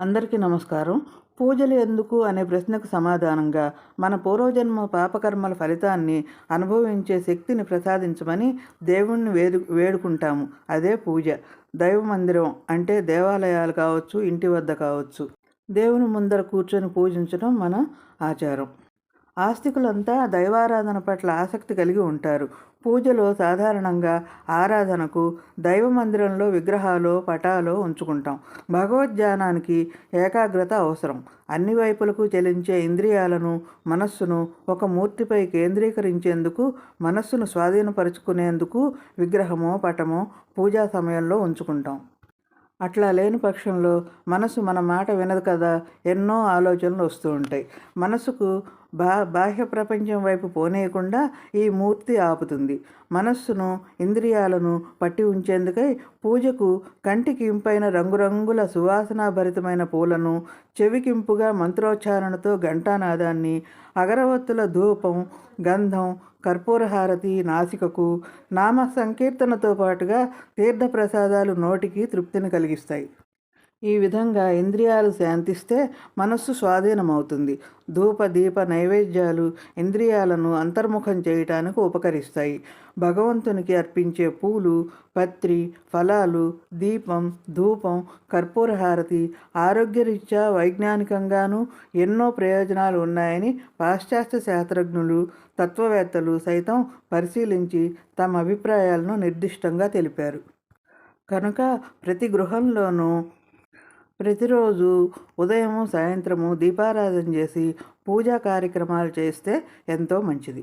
అందరికీ నమస్కారం. పూజలు ఎందుకు అనే ప్రశ్నకు సమాధానంగా మన పూర్వజన్మ పాపకర్మల ఫలితాన్ని అనుభవించే శక్తిని ప్రసాదించమని దేవుణ్ణి వేడు వేడుకుంటాము. అదే పూజ. దైవ మందిరం అంటే దేవాలయాలు కావచ్చు ఇంటి వద్ద కావచ్చు. దేవుని ముందర కూర్చొని పూజించడం మన ఆచారం. ఆస్తికులంతా దైవారాధన పట్ల ఆసక్తి కలిగి ఉంటారు. పూజలో సాధారణంగా ఆరాధనకు దైవ మందిరంలో విగ్రహాలు పటాలు ఉంచుకుంటాం. భగవద్ధ్యానానికి ఏకాగ్రత అవసరం. అన్ని వైపులకు చెలించే ఇంద్రియాలను మనస్సును ఒక మూర్తిపై కేంద్రీకరించేందుకు మనస్సును స్వాధీనపరుచుకునేందుకు విగ్రహమో పటమో పూజా సమయంలో ఉంచుకుంటాం. అట్లా లేని పక్షంలో మనసు మన మాట వినదు కదా ఎన్నో ఆలోచనలు వస్తూ ఉంటాయి. మనసుకు బా బాహ్య ప్రపంచం వైపు పోనేయకుండా ఈ మూర్తి ఆపుతుంది. మనస్సును ఇంద్రియాలను పట్టి ఉంచేందుకై పూజకు కంటికి ఇంపైన రంగురంగుల సువాసనాభరితమైన పూలను చెవికింపుగా మంత్రోచ్చారణతో ఘంటానాదాన్ని అగరవత్తుల ధూపం గంధం కర్పూరహారతి నాసికకు నామ సంకీర్తనతో పాటుగా తీర్థప్రసాదాలు నోటికి తృప్తిని కలిగిస్తాయి. ఈ విధంగా ఇంద్రియాలు శాంతిస్తే మనస్సు స్వాధీనమవుతుంది. ధూప దీప నైవేద్యాలు ఇంద్రియాలను అంతర్ముఖం చేయటానికి ఉపకరిస్తాయి. భగవంతునికి అర్పించే పూలు పత్రి ఫలాలు దీపం ధూపం కర్పూరహారతి ఆరోగ్యరీత్యా వైజ్ఞానికంగానూ ఎన్నో ప్రయోజనాలు ఉన్నాయని పాశ్చాత్య శాస్త్రజ్ఞులు తత్వవేత్తలు సైతం పరిశీలించి తమ అభిప్రాయాలను నిర్దిష్టంగా తెలిపారు. కనుక ప్రతి గృహంలోనూ ప్రతిరోజు ఉదయము సాయంత్రము దీపారాధన చేసి పూజా కార్యక్రమాలు చేస్తే ఎంతో మంచిది.